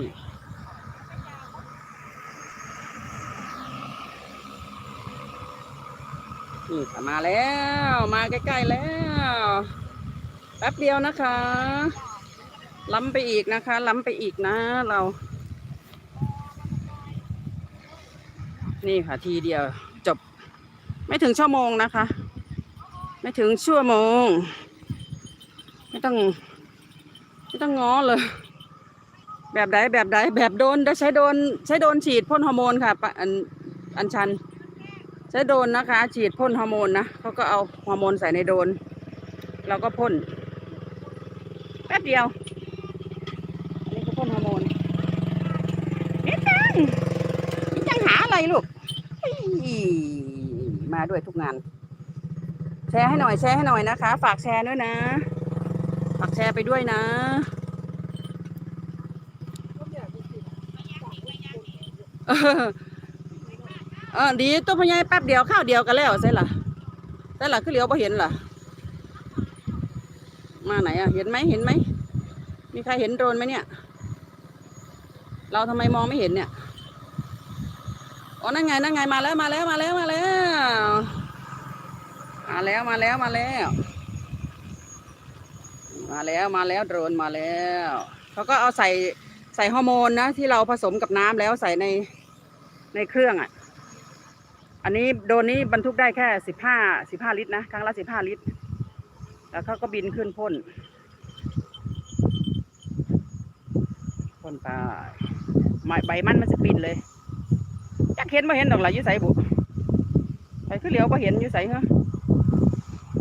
นี่นี่มาแล้ว มาใกล้ๆแล้ว แป๊บเดียวนะคะล้ำไปอีกนะคะ ล้ำไปอีกนะเรา นี่ค่ะทีเดียวจบ ไม่ถึงชั่วโมงนะคะ ไม่ถึงชั่วโมง ไม่ต้อง ไม่ต้องง้อเลย แบบใดแบบใดแบบโดนใช้โดนใช้โดนฉีดพ่นฮอร์โมนค่ะอันอันชัน ใช้โดนนะคะ ฉีดพ่นฮอร์โมนนะเขาก็เอาฮอร์โมนใส่ในโดนเราก็พ่นแป๊บเดียวอันนี้ก็พ่นฮอร์โมนนี่จังนี่จังหาอะไรลูกมาด้วยทุกงาน แชร์ให้หน่อยแชร์ให้หน่อยนะคะ ฝากแชร์ด้วยนะ ฝากแชร์ไปด้วยนะ ออเดีตัวพ่อใหญ่แป๊บเดียวข้าวเดียวกันแล้วใช่ล่ะใช่ล่ะคือเหลียวพอเห็นล่ะ มาไหนอะ เห็นไหมเห็นไหมมีใครเห็นโดรนไหมเนี่ย เราทำไมมองไม่เห็นเนี่ยอ๋อนั่นไงนั่นไงมาแล้วมาแล้วมาแล้วมาแล้วมาแล้วมาแล้วมาแล้ว มาแล้วมาแล้วโดรนมาแล้วเขาก็เอาใส่ ใส่ฮอร์โมนนะที่เราผสมกับน้ำแล้วใส่ในในเครื่องอะ อันนี้โดนนี้บรรทุกได้แค่สิบห้าสิบห้าลิตรนะครั้งละสิบห้าลิตร แล้วเขาก็บินขึ้นพ่นพ่นไปไม้ใบมันมันจะบินเลยจักเห็นไม่เห็นดอกหลยุใสบุไปขึ้นเหลียวไ่เห็นยุใสเหรอ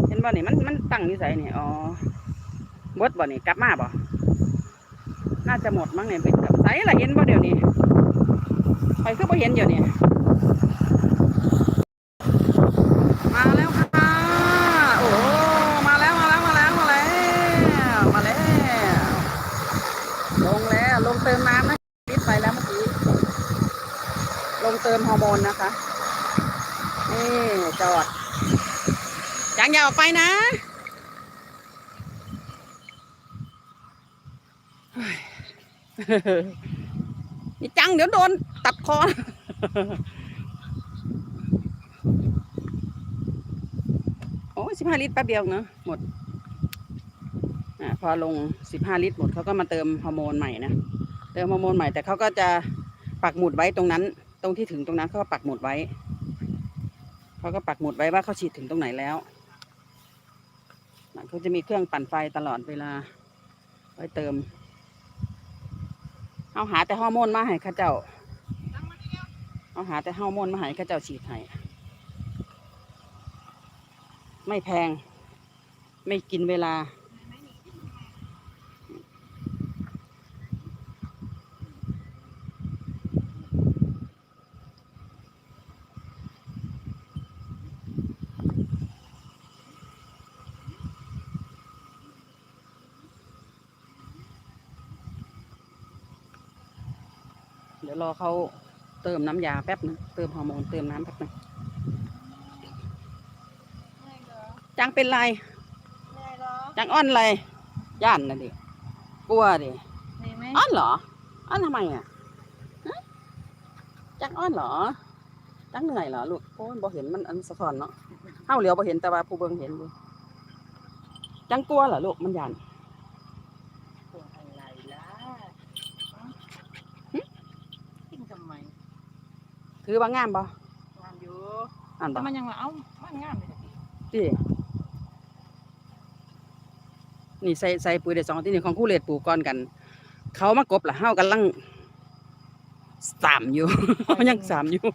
เห็นบ่นี่มันมันตั้งยุใสนี่อ๋อหมดบ่นี่กลับมาบ่ น่าจะหมดมั้งเนี่ยไปกลับใสละเห็นบ่เดี๋ยวนี้ไปคือบ่เห็นเดี๋ยวนี้มาแล้วค่ะโอ้มาแล้วมาแล้วมาแล้วมาแล้วมาแล้วลงแล้วลงเติมน้ำนะลิดไปแล้วเมื่อกี้ลงเติมฮอร์โมนนะคะนี่จอดยังอย่าออกไปนะเฮ้ย นี่จังเดี๋ยวโดนตัดคอโอ้สิบห้าลิตรแป๊บเดียวเนอะหมดอ่าพอลงสิบห้าลิตรหมดเขาก็มาเติมฮอร์โมนใหม่นะ เติมฮอร์โมนใหม่แต่เขาก็จะปักหมุดไว้ตรงนั้น ตรงที่ถึงตรงนั้นเขาก็ปักหมุดไว้เขาก็ปักหมุดไว้ว่าเขาฉีดถึงตรงไหนแล้วนะเขาจะมีเครื่องปั่นไฟตลอดเวลาไว้เติม เอาหาแต่ฮอร์โมนมาให้ข้าเจ้า เอาหาแต่ฮอร์โมนมาให้ข้าเจ้าฉีดให้ ไม่แพง ไม่กินเวลา เดี๋ยวรอเขาเติมน้ำยาแป๊บนึงเติมฮอร์โมนเติมน้ำแป๊บนึงจังเป็นไรจังอ้อนอะไรย่านนะดิกลัวดิอ้อนเหรออ้อนทำไมอะฮะจังอ้อนเหรอจังเหนื่อยเหรอลูกโอ้ยบ่เห็นมันอันสะท้อนเนาะเฮาเหลียวบ่เห็นแต่ว่าผู้เบิ่งเห็นอยู่จังกลัวเหรอลูกมันย่าน อะไรล่ะกินทำไม ถือว่างามบ่งามอยู่อ่านแต่บ่มันยังว่าเอ้ามันงามเลยดินี่ใส่ใส่ปุ๋ยได้สองที่นี่ของคู่เลดปลูกก่อนกัน เขามากบล่ะเฮากำลังสามอยู่ยังสามอยู่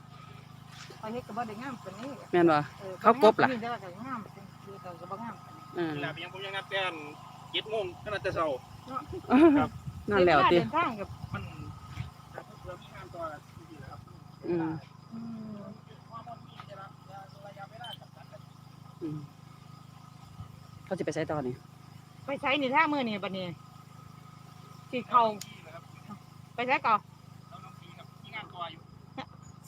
ไปเฮ็ดก็บ่ได้งามปานนี้แม่นบ่ออเขากบล่ะนี่เด้อก็งามคือก็ก็บ่งามปานนี้อ่าเวลาไปยังผมยังนัดแต้นเจ็ดโมงก็น่าจะเช้านั่นแล้วติเดินทางกับมันแต่เพื่อมีงานต่อ อืมอืมระยะเวลาจำกัดอืมเขาจะไปใช้ต่อนี่ไปใช้นี่ท่ามือนี่บัดนี้สีดเข้าที่นะครับไปใช้ก่อนแล้วน้องพีกับที่งานต่ออยู่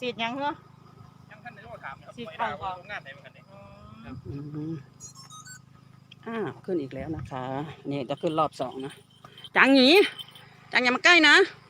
สีดหยังเหรอยังท่านได้โทรถามนะครับที่ไปเข้าได้ก่อนว่าโรงงานไหนเหมือนกันเนี่ยอืมอ่าขึ้นอีกแล้วนะคะ นี่จะขึ้นรอบสองนะจังหนีจังอย่ามาใกล้นะอ